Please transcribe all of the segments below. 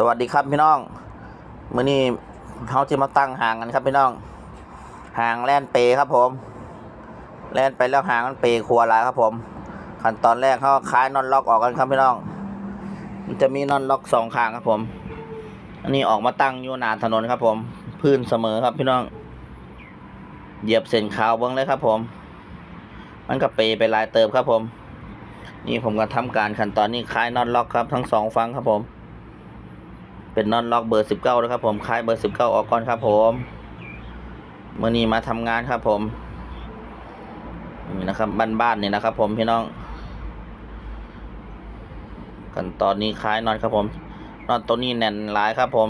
สวัสดีครับพี่น้องมื้อนี้เขาจะมาตั้งห่างกันครับพี่น้องห่างแล่นเปครับผม แล่นไปแล้วห่างมันเปครัวลายครับผม ขั้นตอนแรกเขาคลายนอตล็อกออกกันครับพี่น้อง มันจะมีนอตล็อกสองข้างครับผม อันนี้ออกมาตั้งอยู่หนาถนนครับผม พื้นเสมอครับพี่น้อง เหยียบเส้นขาวเบิ้งเลยครับผม มันก็เปไปลายเติบครับผม นี่ผมก็ทำการขั้นตอนนี้คลายนอตล็อกครับ ทั้งสองฝั่งครับผม เป็นน็อตล็อกเบอร์สิบเก้านะครับผมคลายเบอร์สิบเก้าออกก่อนครับผมเมื่อนี้มาทำงานครับผมนี่นะครับบ้านๆนี่นะครับ ผมพี่น้องขั้นตอนนี้คลายน็อตครับผมน็อตตัวนี้แน่นหลายครับผม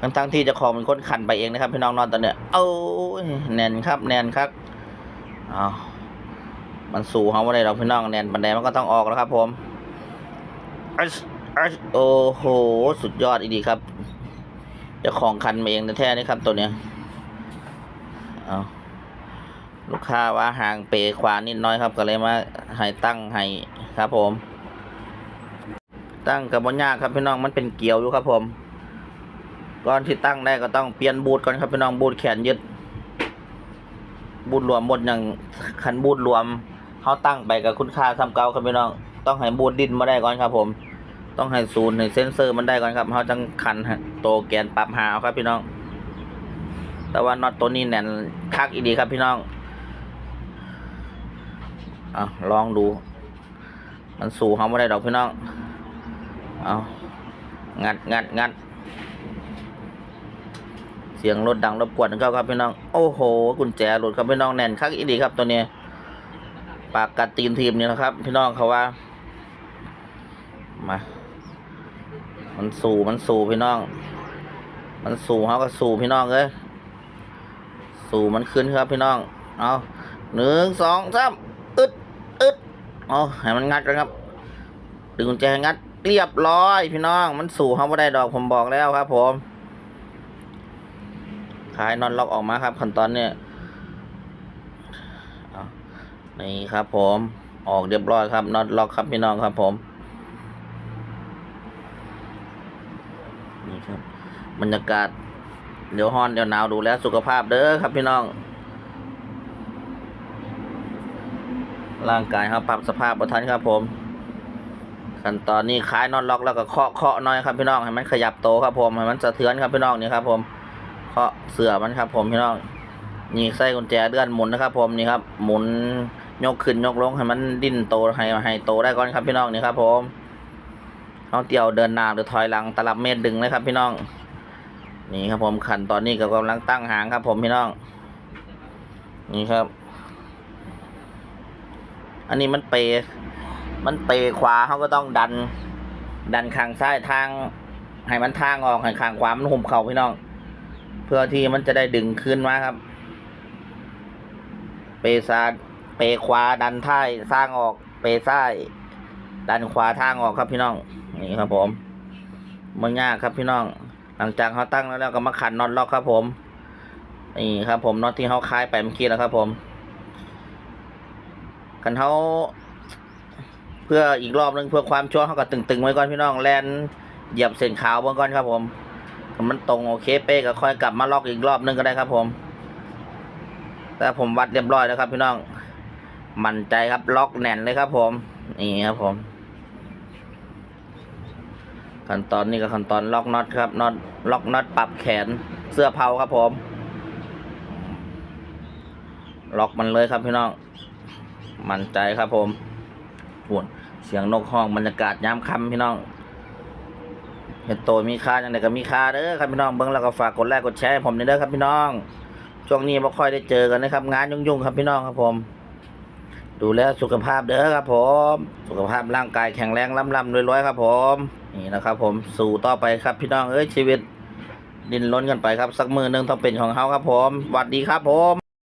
ทั้งทั้งๆที่จะของเป็นคนขันไปเองนะครับ พี่น้องน็อตตัวเนี้ยเอ้ยแน่นครับ แน่นครับอ้าวมันสู่เขาไม่ได้หรอกพี่น้องแน่นปันใดมันก็ต้องออกแล้วครับ ผมอัสอัส โอ้โห สุดยอดอีดีครับจ้าของคันมาเองแท้ๆนี่ครับตัวเนี้ยเอาลูกค้าว่าห่างเปขวานิดน้อยครับ ก็เลยมาให้ตั้งให้ครับผม ตั้งกับบนยากครับพี่น้องมันเป็นเกี่ยวอยู่ครับ ผม ก่อนที่ตั้งได้ก็ต้องเปลี่ยนบูทก่อนครับพี่น้องบูทแขนยึด บูทรวมหมดอย่างคันบูทรวมเขาตั้งไปกับคุณค่าทำเก่าครับพี่น้อง ต้องให้บูทดินมาได้ก่อนครับผม ต้องให้ศูนย์ให้เซนเซอร์มันได้ก่อนครับเขาจังคันโตแกนปรับหาเอาครับพี่น้อง แต่ว่าน็อตตัวนี้แน่นคักอีดีครับพี่น้องอะลองดู มันสู่เขาไม่ได้ดอกพี่น้องเอางัดงัดงัดเสียงรถดังรบกวนเขาครับพี่น้อง โอ้โหกุญแจหลุดครับพี่น้องแน่นคักอีดีครับตัวนี้ปากกัดตีนทีมนี่นะครับ พี่น้องเขาว่า มา มันสู่มันสู่พี่น้อง มันสู่เขาก็สู่พี่น้องเลยสู่มันขึ้นครับพี่น้อง เอาหนึ่งสองสามอึดอึดเอาให้มันงัดกันครับ ดึงกุญแจงัดเรียบร้อยพี่น้อง มันสู่เขาไม่ได้ดอกผมบอกแล้วครับ ผมขายนอนล็อกออกมาครับขั้นตอนเนี้ยนี่ครับผมออกเรียบร้อยครับน็อนล็อกครับพี่น้องครับผม ครับ บรรยากาศ เดี๋ยวฮ้อนเดี๋ยวหนาวดูแลสุขภาพเด้อครับพี่น้อง ร่างกายครับปรับสภาพบทันครับ ผมขั้นตอนนี้คล้ายนอนล็อกแล้วก็เคาะเคาะน่อยครับพี่น้องให้มันขยับโตครับผมให้มันสะเทือนครับพี่น้องนี่ครับ ผมเคาะเสือมันครับ ผมพี่น้องนี่ใส่กุญแจเลื่อนหมุนนะครับ ผมนี่ครับ หมุนยกขึ้นยกลงให้มันดิ้นโตให้ให้โตได้ก่อนครับพี่น้องนี่ครับ ผม เอาเตี่ยวเดินหน้าหรือถอยหลังตลับเมตรดึงเลยครับ พี่น้อง นี่ครับผมขันตอนนี้ก็กำลังตั้งหางครับ ผมพี่น้อง นี่ครับ อันนี้มันเป มันเปขวาเขาก็ต้องดัน ดันข้างซ้ายทาง ให้มันทางออกให้ข้างขวามันหุมเข่าพี่น้อง เพื่อที่มันจะได้ดึงขึ้นมาครับ เปซ้ายเปขวาดันท้ายสร้างออก เปซ้ายดันขวาทางออกครับพี่น้อง นี่ครับผมมันยากครับพี่น้อง หลังจากเขาตั้งแล้วแล้วก็มาขันน็อตล็อกครับผม นี่ครับผมน็อตที่เขาคลายไปเมื่อกี้แล้วครับ ผมกันเขาเพื่ออีกรอบนึงเพื่อความชัวร์เขาก็ตึงๆไว้ก่อนพี่น้องแลนเหยียบเส้นขาวเบื้ก่อนครับผม มันตรงโอเคเป๊ะก็ค่อยกลับมาล็อกอีกรอบนึงก็ได้ครับผม แต่ผมวัดเรียบร้อยแล้วครับ พี่น้อง มั่นใจครับล็อกแน่นเลยครับ ผม นี่ครับผม ขั้นตอนนี้ก็ขั้นตอนล็อกน็อตครับน็อตล็อกน็อตปรับแขนเสื้อเผาครับผม ล็อกมันเลยครับพี่น้องมั่นใจครับผมปวดเสียงนกห้องบรรยากาศยามค่ำพี่น้องเห็นโตมีค่าอย่างไรก็มีค่าเด้อครับพี่น้องเบิ้งแล้วก็ฝากกดไลค์กดแชร์ให้ผมนี่เด้อครับพี่น้องช่วงนี้ไม่ค่อยได้เจอกันนะครับ งานยุ่งๆครับพี่น้องครับผม ดูแลสุขภาพเด้อครับผม สุขภาพร่างกายแข็งแรงล่ำล่ำรวยๆครับผม นี่นะครับ ผมสู่ต่อไปครับพี่น้องเอ้ยชีวิต ดินล้นกันไปครับ สักมือหนึงต้องเป็นของเขาครับผมสวัสดีครับผม